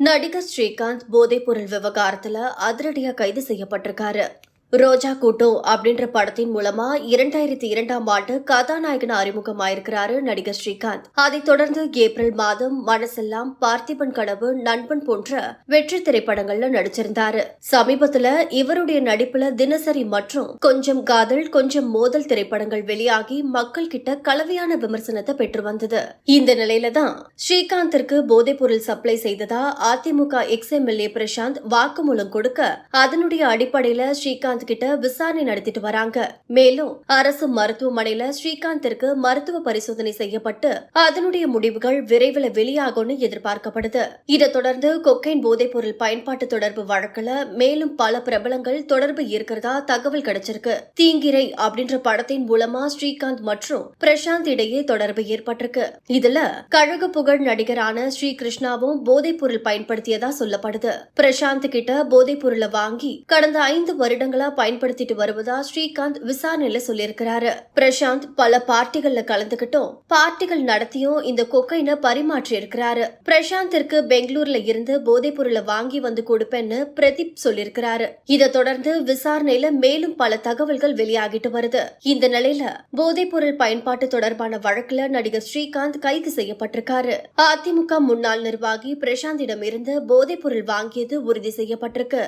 நடிகர் ஸ்ரீகாந்த் போதைப்பொருள் விவகாரத்துல அதிரடியா கைது செய்யப்பட்டிருக்காரு. ரோஜா கூட்டோ அப்படின்ற படத்தின் மூலமா இரண்டாயிரத்தி இரண்டாம் ஆண்டு கதாநாயகன் அறிமுகமாயிருக்கிறாரு நடிகர் ஸ்ரீகாந்த். அதைத் தொடர்ந்து ஏப்ரல் மாதம் மனசெல்லாம் பார்த்திபன் கனவு நண்பன் போன்ற வெற்றி திரைப்படங்கள்ல நடிச்சிருந்தாரு. சமீபத்துல இவருடைய நடிப்புல தினசரி மற்றும் கொஞ்சம் காதல் கொஞ்சம் மோதல் திரைப்படங்கள் வெளியாகி மக்கள் கிட்ட கலவையான விமர்சனத்தை பெற்று வந்தது. இந்த நிலையில தான் ஸ்ரீகாந்திற்கு போதைப்பொருள் சப்ளை செய்ததா அதிமுக எக்ஸ் எம்எல்ஏ பிரசாந்த் வாக்குமூலம் கொடுக்க அதனுடைய அடிப்படையில ஸ்ரீகாந்த் கிட்ட விசாரணை நடத்திட்டு வராங்க. மேலும் அரசு மருத்துவமனையில ஸ்ரீகாந்திற்கு மருத்துவ பரிசோதனை செய்யப்பட்டு அதனுடைய முடிவுகள் விரைவில் வெளியாகும்னு எதிர்பார்க்கப்படுது. இதை தொடர்ந்து கொக்கைன் போதைப்பொருள் பயன்பாட்டு தொடர்பு வழக்குல மேலும் பல பிரபலங்கள் தொடர்பு இருக்கிறதா தகவல் கிடைச்சிருக்கு. தீங்கிரை அப்படின்ற படத்தின் மூலமா ஸ்ரீகாந்த் மற்றும் பிரசாந்த் இடையே தொடர்பு ஏற்பட்டிருக்கு. இதுல கழக புகழ் நடிகரான ஸ்ரீ கிருஷ்ணாவும் போதைப்பொருள் பயன்படுத்தியதா சொல்லப்படுது. பிரசாந்த் கிட்ட போதைப்பொருளை வாங்கி கடந்த ஐந்து வருடங்களா பயன்படுத்திட்டு வருவதா ஸ்ரீகாந்த் விசாரணையில சொல்லியிருக்கிறாரு. பிரசாந்த் பல பார்ட்டிகள்ல கலந்துகிட்டும். பார்ட்டிகள் நடத்தியும் இந்த கொக்கைனை பரிமாற்றி இருக்கிறாரு. பிரசாந்திற்கு பெங்களூர்ல இருந்து போதைப்பொருளை வாங்கி வந்து கொடுப்பேன்னு பிரதீப் சொல்லியிருக்கிறாரு. இதை தொடர்ந்து விசாரணையில மேலும் பல தகவல்கள் வெளியாகிட்டு வருது. இந்த நிலையில போதைப்பொருள் பயன்பாட்டு தொடர்பான வழக்குல நடிகர் ஸ்ரீகாந்த் கைது செய்யப்பட்டிருக்காரு. அதிமுக முன்னாள் நிர்வாகி பிரசாந்திடம் இருந்து போதைப்பொருள் வாங்கியது உறுதி செய்யப்பட்டிருக்கு.